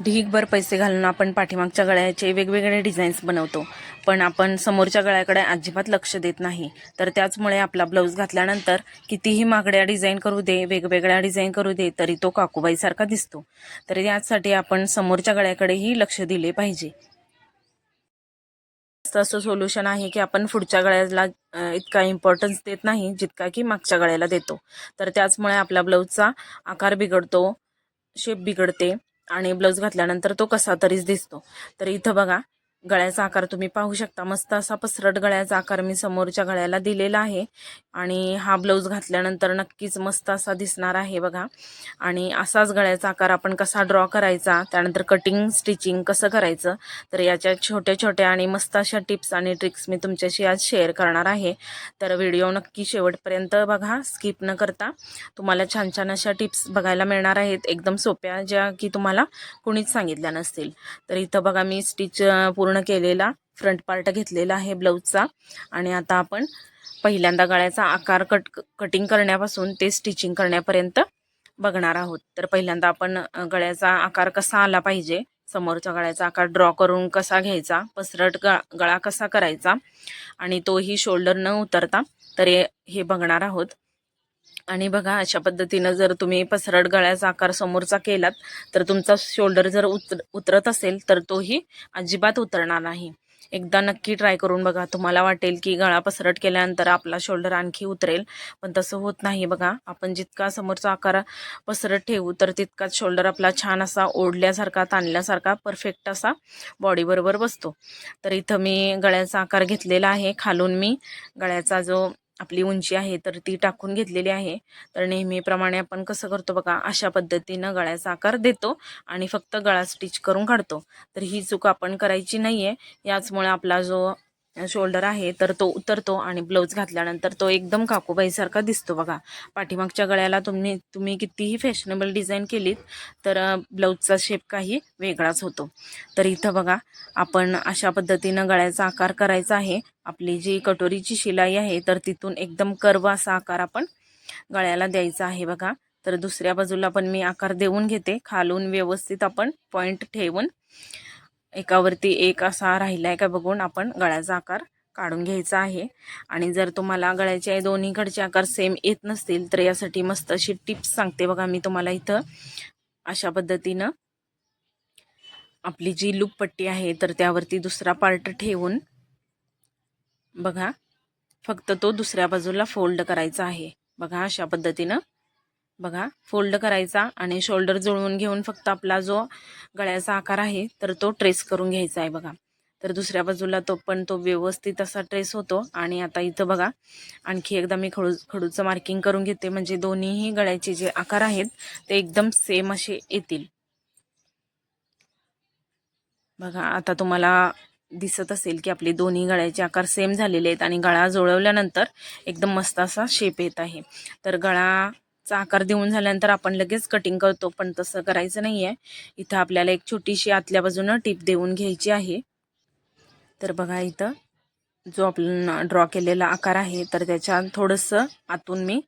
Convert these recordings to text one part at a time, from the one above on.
ढीगभर पैसे घालून आपण पाठीमागच्या गळ्याचे वेगवेगळे डिझाईन्स बनवतो. पण आपण समोरच्या गळ्याकडे अजिबात लक्ष देत नाही. तर त्याचमुळे आपला ब्लाऊज घातल्यानंतर कितीही मागड्या डिझाईन करू दे वेगवेगळ्या डिझाईन करू दे तरी तो काकूबाईसारखा दिसतो. तर यासाठी आपण समोरच्या गळ्याकडेही लक्ष दिले पाहिजे. असं सोल्युशन आहे की आपण पुढच्या गळ्याला इतका इम्पॉर्टन्स देत नाही जितका की मागच्या गळ्याला देतो. तर त्याचमुळे आपल्या ब्लाऊजचा आकार बिघडतो शेप बिघडते. आणि ब्लाऊज घातल्यानंतर तो कसा तरीच दिसतो. तर इथं बघा गळ्याचा आकार तुम्ही पाहू शकता. मस्त असा पसरट गळ्याचा आकार मी समोरच्या गळ्याला दिलेला आहे. आणि हा ब्लाऊज घातल्यानंतर नक्कीच मस्त असा दिसणार आहे बघा. आणि असाच गळ्याचा आकार आपण कसा ड्रॉ करायचा त्यानंतर कटिंग स्टिचिंग कसं करायचं तर याच्या छोट्या छोट्या आणि मस्त अशा टिप्स आणि ट्रिक्स मी तुमच्याशी आज शेअर करणार आहे. तर व्हिडिओ नक्की शेवटपर्यंत बघा स्किप न करता. तुम्हाला छान छान अशा टिप्स बघायला मिळणार आहेत. एकदम सोप्या ज्या की तुम्हाला कुणीच सांगितल्या नसतील. तर इथं बघा मी स्टिच पूर्ण पूर्ण केलेला फ्रंट पार्ट घेतलेला आहे ब्लाऊजचा आणि आता आपण पहिल्यांदा गळ्याचा आकार कट कटिंग करण्यापासून ते स्टिचिंग करण्यापर्यंत बघणार आहोत. तर पहिल्यांदा आपण गळ्याचा आकार कसा आला पाहिजे समोरच्या गळ्याचा आकार ड्रॉ करून कसा घ्यायचा पसरट ग गळा कसा करायचा आणि तोही शोल्डर न उतरता तर हे बघणार आहोत. आणि बघा अशा पद्धतीनं जर तुम्ही पसरट गळ्याचा आकार समोरचा केलात तर तुमचा शोल्डर जर उतर उतरत असेल तर तोही अजिबात उतरणार नाही. एकदा नक्की ट्राय करून बघा. तुम्हाला वाटेल की गळा पसरट केल्यानंतर आपला शोल्डर आणखी उतरेल. पण तसं होत नाही बघा. आपण जितका समोरचा आकार पसरट ठेवू तर तितकाच शोल्डर आपला छान असा ओढल्यासारखा ताणल्यासारखा परफेक्ट असा बॉडीबरोबर बसतो. तर इथं मी गळ्याचा आकार घेतलेला आहे. खालून मी गळ्याचा जो आपली उंची आहे तर ती टाकून घेतलेली आहे. तर नेहमीप्रमाणे आपण कसं करतो बघा अशा पद्धतीनं गळ्याचा आकार देतो आणि फक्त गळा स्टिच करून काढतो. तर ही चूक आपण करायची नाही आहे याचमुळे आपला जो शोल्डर आहे तर तो उतरतो आणि ब्लाऊज घातल्यानंतर तो एकदम काकूबाईसारखा दिसतो बघा. पाठीमागच्या गळ्याला तुम्ही तुम्ही कितीही फॅशनेबल डिझाईन केलीत तर ब्लाऊजचा शेप काही वेगळाच होतो. तर इथं बघा आपण अशा पद्धतीनं गळ्याचा आकार करायचा आहे. आपली जी कटोरीची शिलाई आहे तर तिथून एकदम कर्व असा आकार आपण गळ्याला द्यायचा आहे बघा. तर दुसऱ्या बाजूला पण मी आकार देऊन घेते. खालून व्यवस्थित आपण पॉईंट ठेवून एकावरती एक असा राहिला आहे का बघून आपण गळ्याचा आकार काढून घ्यायचा आहे. आणि जर तुम्हाला गळ्याचे दोन्हीकडचे आकार सेम येत नसतील तर यासाठी मस्त अशी टिप्स सांगते बघा मी तुम्हाला इथं. अशा पद्धतीनं आपली जी लूपपट्टी आहे तर त्यावरती दुसरा पार्ट ठेवून बघा फक्त तो दुसऱ्या बाजूला फोल्ड करायचा आहे. बघा अशा पद्धतीनं बघा फोल्ड करायचा आणि शोल्डर जुळवून घेऊन फक्त आपला जो गळ्याचा आकार आहे तर तो ट्रेस करून घ्यायचा आहे बघा. तर दुसऱ्या बाजूला तो पण तो व्यवस्थित असा ट्रेस होतो आणि आता इथं बघा आणखी एकदा मी खडू खडूचं मार्किंग करून घेते. म्हणजे दोन्हीही गळ्याचे जे आकार आहेत ते एकदम सेम असे येतील. बघा आता तुम्हाला दिसत असेल की आपले दोन्ही गळ्याचे आकार सेम झालेले आहेत आणि गळा जुळवल्यानंतर एकदम मस्त असा शेप येत आहे. तर गळा चा आकार देऊन झाल्यानंतर आपण लगेच कटिंग करतो पण तसं करायचं नाही आहे इथं आपल्याला एक छोटीशी आतल्या बाजूनं टिप देऊन घ्यायची आहे. तर बघा इथं जो आपण ड्रॉ केलेला आकार आहे तर त्याच्या थोडंसं आतून मी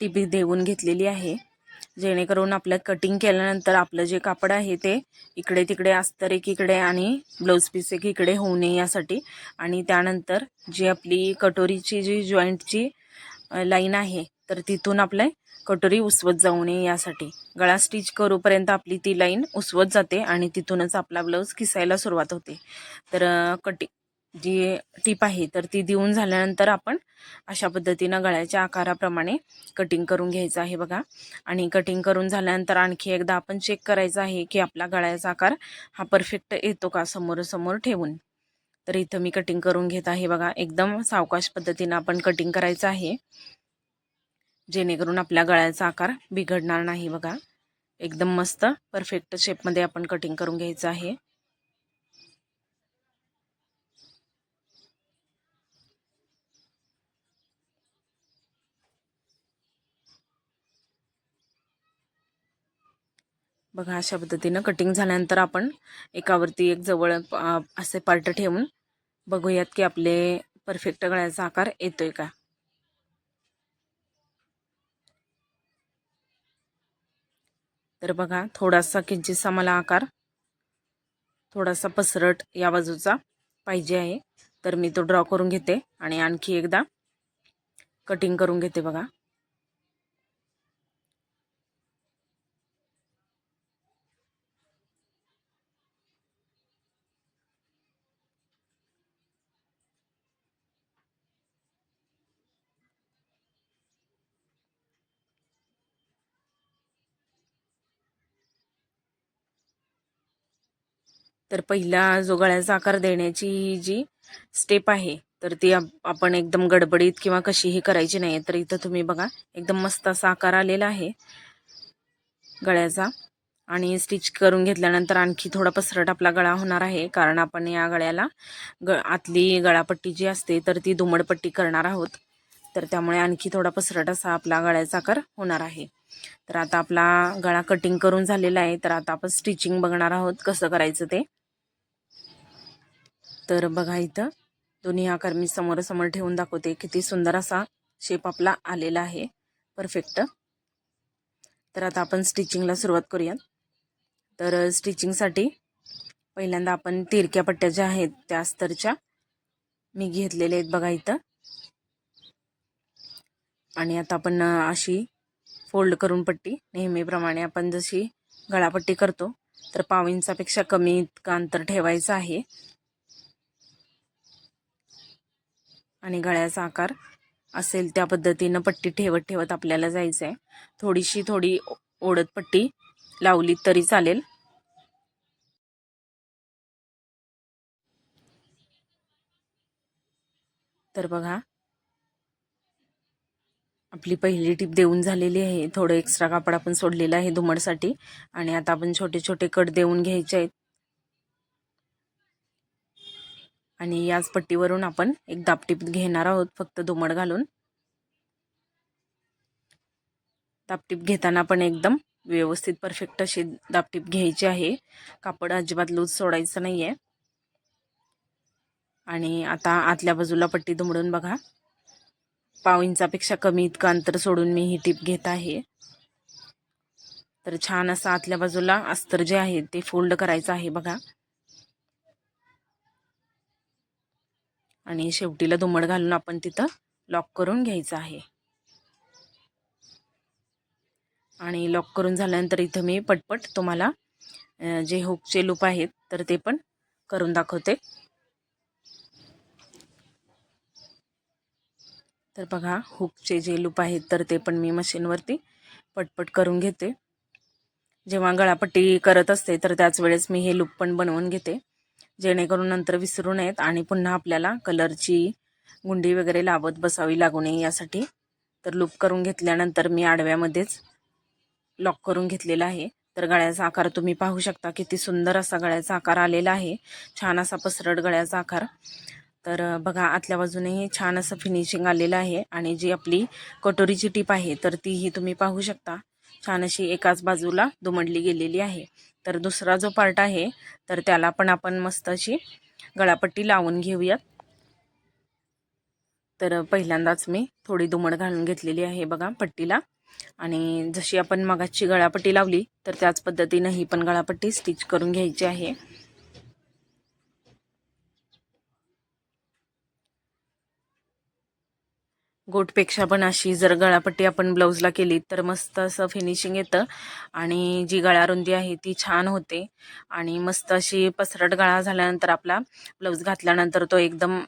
टिप देऊन घेतलेली आहे. जेणेकरून आपलं कटिंग केल्यानंतर आपलं जे कापड आहे ते इकडे तिकडे अस्तर एकीकडे आणि ब्लाऊज पीस एक इकडे होऊ नये यासाठी. आणि त्यानंतर जी आपली कटोरीची जी जॉईंटची लाईन आहे तर तिथून आपलं कटोरी उसवत जाऊ नये यासाठी. गळा स्टिच करूपर्यंत आपली ती लाईन उसवत जाते आणि तिथूनच आपला ब्लाऊज किसायला सुरुवात होते. तर कटी जी टीप आहे तर ती देऊन झाल्यानंतर आपण अशा पद्धतीनं गळ्याच्या आकाराप्रमाणे कटिंग करून घ्यायचं आहे बघा. आणि कटिंग करून झाल्यानंतर आणखी एकदा आपण चेक करायचं आहे की आपला गळ्याचा आकार हा परफेक्ट येतो का समोरसमोर ठेवून. तर इथं मी कटिंग करून घेत आहे बघा. एकदम सावकाश पद्धतीनं आपण कटिंग करायचं आहे. जेणेकरून आपल्या गळ्याचा आकार बिघडणार नाही बघा. एकदम मस्त परफेक्ट शेपमध्ये आपण कटिंग करून घ्यायचं आहे. बघा अशा पद्धतीनं कटिंग झाल्यानंतर आपण एकावरती एक जवळ असे पार्ट ठेवून बघूयात की आपले परफेक्ट गळ्याचा आकार येतोय का. तर बघा थोडासा किंचितसा मला आकार थोडासा पसरट या बाजूचा पाहिजे आहे. तर मी तो ड्रॉ करून घेते आणि आणखी एकदा कटिंग करून घेते बघा. तर पहिला जो गळ्याचा आकार देण्याची जी स्टेप आहे तर ती आपण एकदम गडबडीत किंवा कशीही करायची नाही तर इथं तुम्ही बघा एकदम मस्त असा आकार आलेला आहे गळ्याचा. आणि स्टिच करून घेतल्यानंतर आणखी थोडा पसरट आपला गळा होणार आहे कारण आपण या गळ्याला ग आतली गळापट्टी जी असते तर ती दुमडपट्टी करणार आहोत. तर त्यामुळे आणखी थोडा पसरट असा आपला गळ्याचा आकार होणार आहे. तर आता आपला गळा कटिंग करून झालेला आहे तर आता आपण स्टिचिंग बघणार आहोत कसं करायचं ते. तर बघा इथं. दोन्ही आकार मी समोरासमोर ठेवून दाखवते. किती सुंदर असा शेप आपला आलेला आहे. परफेक्ट तर आता आपण स्टिचिंगला सुरुवात करूयात. तर स्टिचिंगसाठी पहिल्यांदा आपण तिरक्या पट्ट्या ज्या आहेत त्या अस्तरच्या मी घेतलेल्या आहेत बघा इथं. आणि आता आपण अशी फोल्ड करून पट्टी. नेहमीप्रमाणे आपण जशी गळापट्टी करतो तर पाव इंचापेक्षा कमी इतकं अंतर ठेवायचं आहे. आणि गळ्याचा आकार असेल त्या पद्धतीनं पट्टी ठेवत ठेवत आपल्याला जायचं आहे थोडीशी थोडी ओढत पट्टी लावली तरी चालेल. तर बघा. आपली पहिली टीप देऊन झालेली आहे. थोडं एक्स्ट्रा कापड आपण सोडलेलं आहे धुमडसाठी. आणि आता आपण छोटे छोटे कट देऊन घ्यायचे आहेत. आणि याच पट्टीवरून आपण एक दापटीप घेणार आहोत फक्त दुमड घालून. दापटीप घेताना पण एकदम व्यवस्थित परफेक्ट अशी दापटीप घ्यायची आहे. कापड अजिबात लूज सोडायचं नाही आहे आणि आता आतल्या बाजूला पट्टी दुमडून बघा. पाव इंचापेक्षा कमी इतकं अंतर सोडून मी ही टीप घेत आहे. तर छान असं आतल्या बाजूला अस्तर जे आहे ते फोल्ड करायचं आहे बघा. आणि शेवटीला दुमड घालून आपण तिथं लॉक करून घ्यायचं आहे. आणि लॉक करून झाल्यानंतर इथं मी पटपट तुम्हाला जे हुकचे लूप आहेत तर ते पण करून दाखवते. तर बघा हुकचे जे लूप आहेत तर ते पण मी मशीनवरती पटपट करून घेते. जेव्हा गळापट्टी करत असते तर त्याच वेळेस मी हे लूप पण बनवून घेते. जेणेकरून नंतर विसरू नयेत आणि पुन्हा आपल्याला कलरची गुंडी वगैरे लावत बसावी लागू नये यासाठी. तर लूप करून घेतल्यानंतर मी आडव्यामध्येच लॉक करून घेतलेला आहे. तर गळ्याचा आकार तुम्ही पाहू शकता किती सुंदर असा गळ्याचा आकार आलेला आहे. छान असा पसरट गळ्याचा आकार. तर बघा आतल्या बाजूनेही छान असं फिनिशिंग आलेलं आहे आणि जी आपली कटोरीची टीप आहे तर तीही तुम्ही पाहू शकता. छान अशी एकाच बाजूला दुमडली गेलेली आहे. तर दुसरा जो पार्ट आहे तर त्याला पण आपण मस्त अशी गळापट्टी लावून घेऊयात. तर पहिल्यांदाच मी थोडी दुमड घालून घेतलेली आहे बघा पट्टीला. आणि जशी आपण मगाची गळापट्टी लावली तर त्याच पद्धतीनं ही पण गळापट्टी स्टिच करून घ्यायची आहे. गोटपेक्षा पण अशी जर गळापट्टी आपण ब्लाऊजला केली तर मस्त असं फिनिशिंग येतं. आणि जी गळारुंदी आहे ती छान होते. आणि मस्त अशी पसरट गळा झाल्यानंतर आपला ब्लाऊज घातल्यानंतर तो एकदम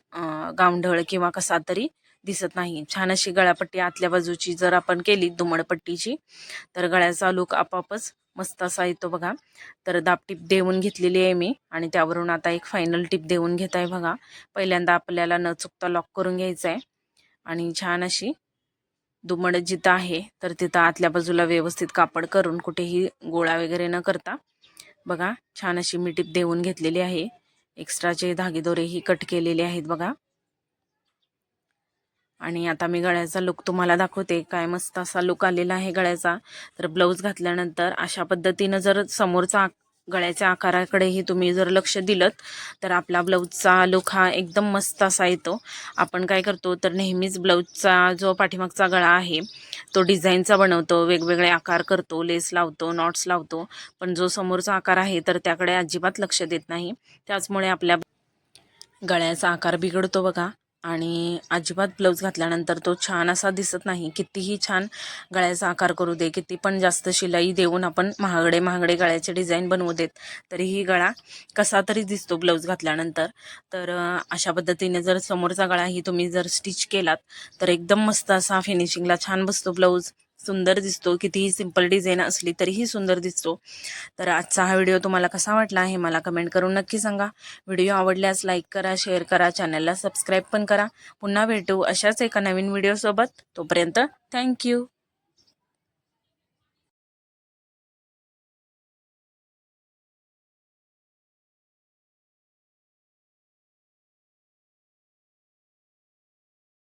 गांवढळ किंवा कसा तरी दिसत नाही. छान अशी गळापट्टी आतल्या बाजूची जर आपण केली दुमडपट्टीची तर गळ्याचा लुक आपापच मस्त असा येतो बघा. तर दाब टीप देऊन घेतलेली आहे मी आणि त्यावरून आता एक फायनल टिप देऊन घेत आहे बघा. पहिल्यांदा आपल्याला न चुकता लॉक करून घ्यायचं आहे आणि छान अशी दुमड जिथं आहे तर तिथं आतल्या बाजूला व्यवस्थित कापड करून कुठेही गोळा वगैरे न करता बघा छान अशी मी टिप देऊन घेतलेली आहे. एक्स्ट्राचे धागेदोरेही कट केलेले आहेत बघा. आणि आता मी गळ्याचा लुक तुम्हाला दाखवते काय मस्त असा लुक आलेला आहे गळ्याचा. तर ब्लाऊज घातल्यानंतर अशा पद्धतीनं जर समोरचा गळ्याच्या आकाराकडेही तुम्ही जर लक्ष दिलं तर आपला ब्लाऊजचा लुक हा एकदम मस्त असा येतो. आपण काय करतो तर नेहमीच ब्लाऊजचा जो पाठीमागचा गळा आहे तो डिझाईनचा बनवतो वेगवेगळे आकार करतो लेस लावतो नॉट्स लावतो पण जो समोरचा आकार आहे तर त्याकडे अजिबात लक्ष देत नाही. त्याचमुळे आपल्या गळ्याचा आकार बिघडतो बघा. आणि अजिबात ब्लाऊज घातल्यानंतर तो छान असा दिसत नाही. कितीही छान गळ्याचा आकार करू दे किती पण जास्त शिलाई देऊन आपण महागडे महागडे गळ्याचे डिझाईन बनवू देत तरीही गळा कसा तरी दिसतो ब्लाऊज घातल्यानंतर. तर अशा पद्धतीने जर समोरचा गळाही तुम्ही जर स्टिच केलात तर एकदम मस्त असा फिनिशिंगला छान बसतो ब्लाऊज सुंदर दिसतो कितीही सिंपल डिझाईन असली तरीही सुंदर दिसतो. तर आजचा हा व्हिडिओ तुम्हाला कसा वाटला आहे मला कमेंट करून नक्की सांगा. व्हिडिओ आवडल्यास लाईक करा शेअर करा चॅनलला सबस्क्राईब पण करा. पुन्हा भेटू अशाच एका नवीन व्हिडिओसोबत तोपर्यंत थँक्यू